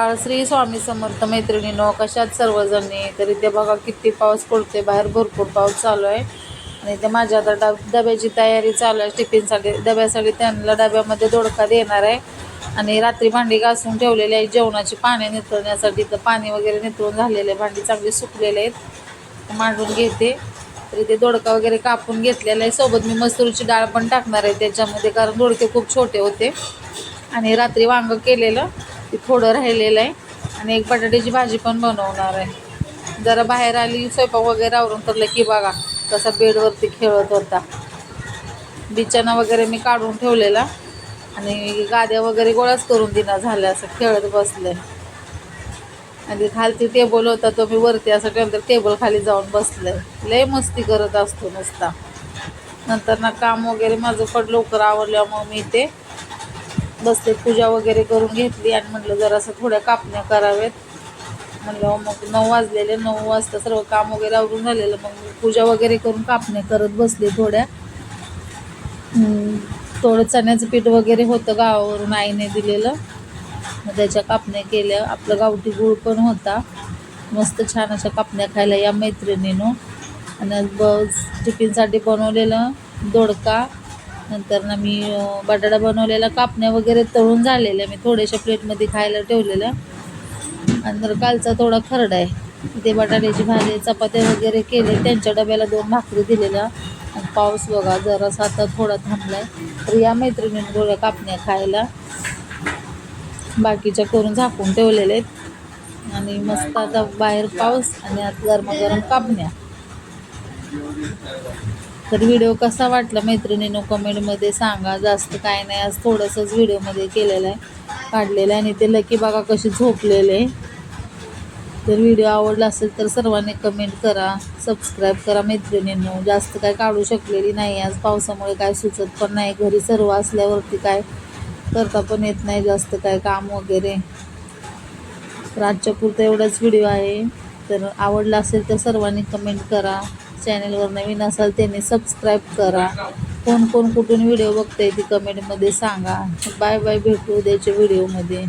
श्री स्वामी समर्थ मैत्रिणीनो कशात सर्वजणी? तर इथे बघा किती पाऊस पडतोय बाहेर भरपूर पाऊस चालू आहे. आणि इथे माझ्या आता डब डब्याची तयारी चालू आहे टिफिनसाठी डब्यासाठी त्यांना डब्यामध्ये दोडका देणार आहे. आणि रात्री भांडी घासून ठेवलेली आहे जेवणाची पाणी नितळण्यासाठी. तर पाणी वगैरे नितळून झालेले भांडी चांगली सुकलेले आहेत. मांडून घेते. तर इथे दोडका वगैरे कापून घेतलेला आहे. सोबत मी मसूरची डाळ पण टाकणार आहे त्याच्यामध्ये कारण दोडके खूप छोटे होते. आणि रात्री वांगं केलेलं. ते थोडं राहिलेलं आहे. आणि एक बटाट्याची भाजी पण बनवणार आहे. जरा बाहेर आली स्वयंपाक वगैरे आवरून तरलं की बघा कसा बेडवरती खेळत होता. बिचाना वगैरे मी काढून ठेवलेला. आणि गाद्या वगैरे गोळाच करून दिना झाल्या असं खेळत बसले. आणि खालती टेबल होता तो मी वरती असं ठेवलं तर टेबल खाली जाऊन बसले. लय मस्ती करत असतो नुसता. नंतर ना काम वगैरे माझं पण लवकर आवरल्यामुळं मी ते बसले पूजा वगैरे करून घेतली आणि म्हटलं जरासं थोड्या कापण्या कराव्यात. म्हणलं हो, मग नऊ वाजलेले नऊ वाजता सर्व काम वगैरे आवरून झालेलं. मग पूजा वगैरे करून कापण्या करत बसले थोड्या. थोडं चण्याचं पीठ वगैरे होतं गावावरून आईने दिलेलं. मग त्याच्या कापण्या केल्या. आपलं गावठी गूळ पण होता. मस्त छान अशा कापण्या खायला या मैत्रिणीनं. आणि बस टिफिनसाठी बनवलेलं दोडका नंतर ना मी बटाटा बनवलेला कापण्या वगैरे तळून झालेल्या मी थोड्याशा प्लेटमध्ये खायला ठेवलेल्या. नंतर कालचा थोडा खरडा आहे ते बटाट्याची भाजी चपात्या वगैरे केले त्यांच्या डब्याला दोन भाकरी दिलेल्या. आणि पाऊस बघा जरासा आता थोडा थांबलाय. तर या मैत्रिणीने थोड्या कापण्या खायला. बाकीच्या करून झाकून ठेवलेल्या आहेत. आणि मस्त आता बाहेर पाऊस आणि आत गरमागरम कापण्या. तर व्हिडिओ कसा वाटला मैत्रिणीनं कमेंटमध्ये सांगा. जास्त काय नाही आज थोडंसंच व्हिडिओमध्ये केलेलं आहे. काढलेलं आहे आणि ते लकी बघा कशी झोपलेले आहे. तर व्हिडिओ आवडला असेल तर सर्वांनी कमेंट करा सबस्क्राईब करा मैत्रिणींनो. जास्त काय काढू शकलेली नाही. आज पावसामुळे काय सुचत पण नाही. घरी सर्व असल्यावरती काय करता पण येत नाही जास्त काय काम वगैरे. तर आजच्या पुरतं एवढाच व्हिडिओ आहे. तर आवडला असेल तर सर्वांनी कमेंट करा. चॅनलवर नवीन असाल त्यांनी सबस्क्राईब करा. कोण कोण कुठून व्हिडिओ बघताय ती कमेंटमध्ये सांगा. बाय बाय भेटू उद्याच्या व्हिडिओमध्ये